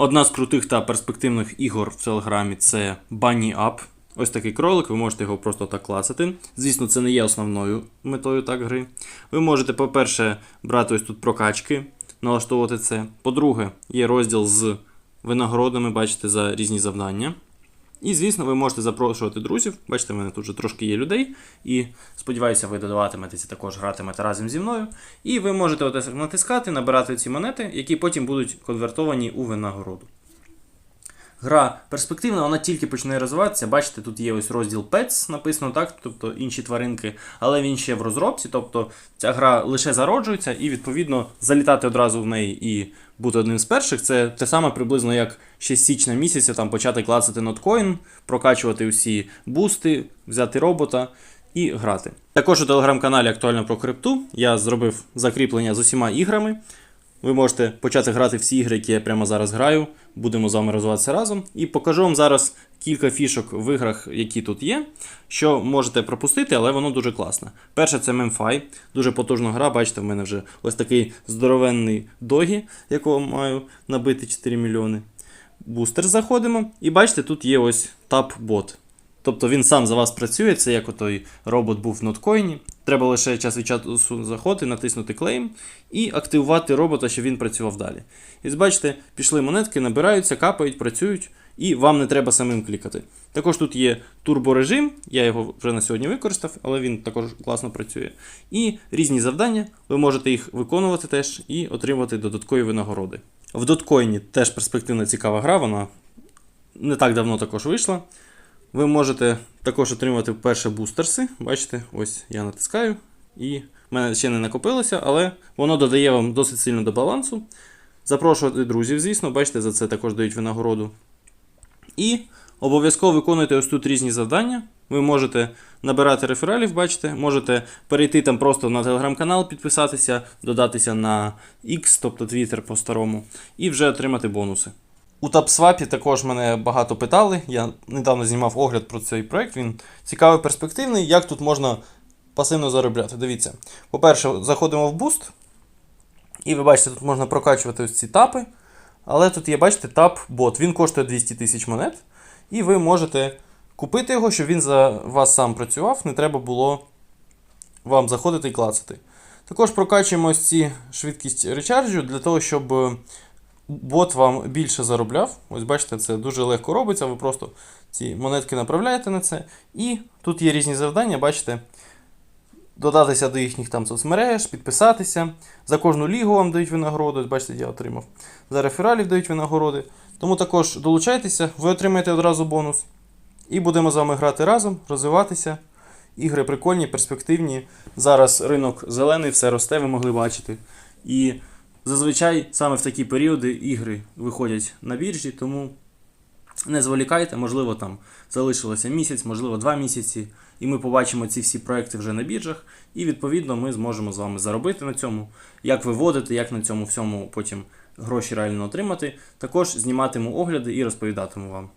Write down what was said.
Одна з крутих та перспективних ігор в Телеграмі це Bunny Up. Ось такий кролик, ви можете його просто так клацати. Звісно, це не є основною метою так гри. Ви можете, по-перше, брати ось тут прокачки, налаштовувати це. По-друге, є розділ з винагородами, бачите, за різні завдання. І, звісно, ви можете запрошувати друзів. Бачите, в мене тут вже трошки є людей. І сподіваюся, ви додаватиметеся також гратимете разом зі мною. І ви можете натискати, набирати ці монети, які потім будуть конвертовані у винагороду. Гра перспективна, вона тільки починає розвиватися. Бачите, тут є ось розділ Pets, написано так, тобто інші тваринки, але він ще в розробці. Тобто ця гра лише зароджується, і відповідно залітати одразу в неї і бути одним з перших. Це те саме приблизно як ще з січня місяця там почати клацати ноткоін, прокачувати усі бусти, взяти робота і грати. Також у телеграм-каналі актуально про крипту. Я зробив закріплення з усіма іграми. Ви можете почати грати всі ігри, які я прямо зараз граю. Будемо з вами розвиватися разом. І покажу вам зараз кілька фішок в іграх, які тут є, що можете пропустити, але воно дуже класне. Перше це Memfi, дуже потужна гра. Бачите, в мене вже ось такий здоровенний догі, якого маю набити 4 мільйони. Бустер заходимо. І бачите, тут є ось тап-бот. Тобто він сам за вас працює, це як отой робот був в ноткоїні. Треба лише час від часу заходити, натиснути клейм і активувати робота, щоб він працював далі. І бачите, пішли монетки, набираються, капають, працюють, і вам не треба самим клікати. Також тут є турборежим, я його вже на сьогодні використав, але він також класно працює. І різні завдання, ви можете їх виконувати теж і отримувати додаткові винагороди. В доткоїні теж перспективна цікава гра, вона не так давно також вийшла. Ви можете також отримувати перше бустерси. Бачите, ось я натискаю, і в мене ще не накопилося, але воно додає вам досить сильно до балансу. Запрошувати друзів, звісно, бачите, за це також дають винагороду. І обов'язково виконуйте ось тут різні завдання. Ви можете набирати рефералів, бачите, можете перейти там просто на телеграм-канал, підписатися, додатися на X, тобто Twitter по-старому, і вже отримати бонуси. У TapSwap також мене багато питали. Я недавно знімав огляд про цей проект. Він цікавий, перспективний. Як тут можна пасивно заробляти? Дивіться. По-перше, заходимо в Boost. І ви бачите, тут можна прокачувати ось ці тапи. Але тут є, бачите, тап-бот. Він коштує 200 тисяч монет. І ви можете купити його, щоб він за вас сам працював. Не треба було вам заходити і клацати. Також прокачуємо ось ці швидкість речарджу для того, щоб е, бот вам більше заробляв. Ось бачите, це дуже легко робиться. Ви просто ці монетки направляєте на це. І тут є різні завдання, бачите. Додатися до їхніх там соцмереж, підписатися. За кожну лігу вам дають винагороду. Бачите, я отримав. За рефералів дають винагороди. Тому також долучайтеся, ви отримаєте одразу бонус. І будемо з вами грати разом, розвиватися. Ігри прикольні, перспективні. Зараз ринок зелений, все росте, ви могли бачити. І зазвичай саме в такі періоди ігри виходять на біржі, тому не зволікайте, можливо, там залишилося місяць, можливо, два місяці, і ми побачимо ці всі проекти вже на біржах, і відповідно ми зможемо з вами заробити на цьому, як виводити, як на цьому всьому потім гроші реально отримати. Також зніматиму огляди і розповідатиму вам.